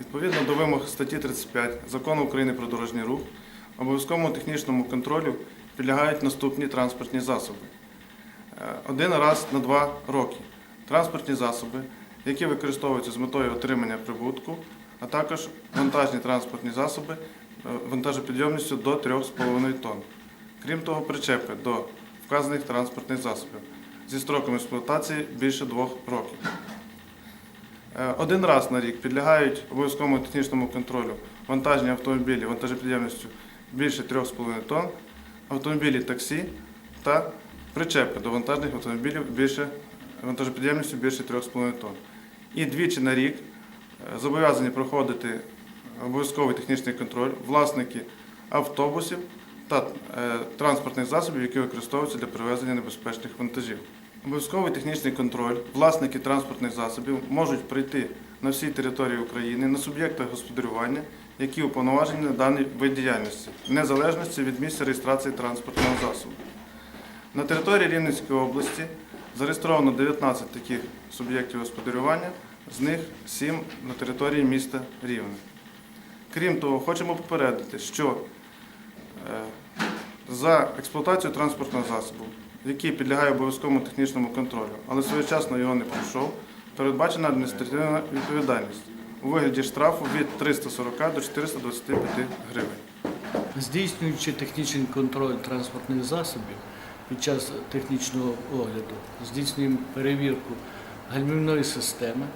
Відповідно до вимог статті 35 Закону України про дорожній рух, обов'язковому технічному контролю підлягають наступні транспортні засоби. Е, Один раз на два роки. Транспортні засоби, які використовуються з метою отримання прибутку, а також вантажні транспортні засоби е, вантажопідйомністю до 3,5 тонн. Крім того, причепи до вказаних транспортних засобів зі строком експлуатації більше двох років. Е, Один раз на рік підлягають обов'язковому технічному контролю вантажні автомобілі вантажопідйомністю більше 3,5 тонн, автомобілі таксі та причепи до вантажних автомобілів більше вантажопідйомністю більше 3,5 тонн. І двічі на рік е, зобов'язані проходити обов'язковий технічний контроль власники автобусів та е, транспортних засобів, які використовуються для перевезення небезпечних вантажів. Обов'язковий технічний контроль власники транспортних засобів можуть прийти на всій території України на суб'єктах господарювання, які уповноважені на даний вид діяльності, в незалежності від місця реєстрації транспортного засобу. На території Рівненської області зареєстровано 19 таких суб'єктів господарювання, з них 7 на території міста Рівне. Крім того, хочемо попередити, що е, за експлуатацію транспортного засобу, який підлягає обов'язковому технічному контролю, але своєчасно його не пройшов, передбачена адміністративна відповідальність у вигляді штрафу від 340 до 425 гривень. Здійснюючи технічний контроль транспортних засобів під час технічного огляду, здійснюємо перевірку гальмівної системи,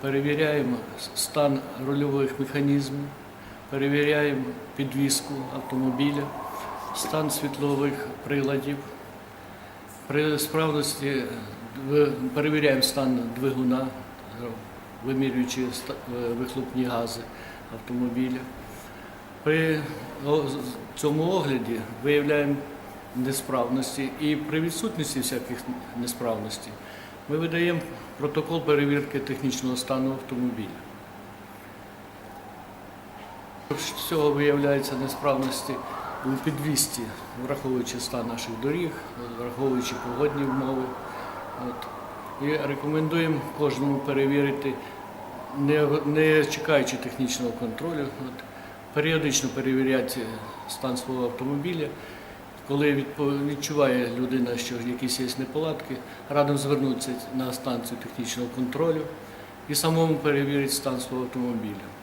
перевіряємо стан рульових механізмів, перевіряємо підвіску автомобіля, стан світлових приладів. При справності перевіряємо стан двигуна, вимірюючи е, вихлопні гази автомобіля. При цьому огляді виявляємо несправності і при відсутності всяких несправностей ми видаємо протокол перевірки технічного стану автомобіля. З цього виявляються несправності у підвісті, враховуючи стан наших доріг, враховуючи погодні умови. От. І рекомендуємо кожному перевірити, не, не чекаючи технічного контролю, от, періодично перевіряти стан свого автомобіля. Коли відчуває людина, що якісь є неполадки, радимо звернутися на станцію технічного контролю і самому перевірити стан свого автомобіля.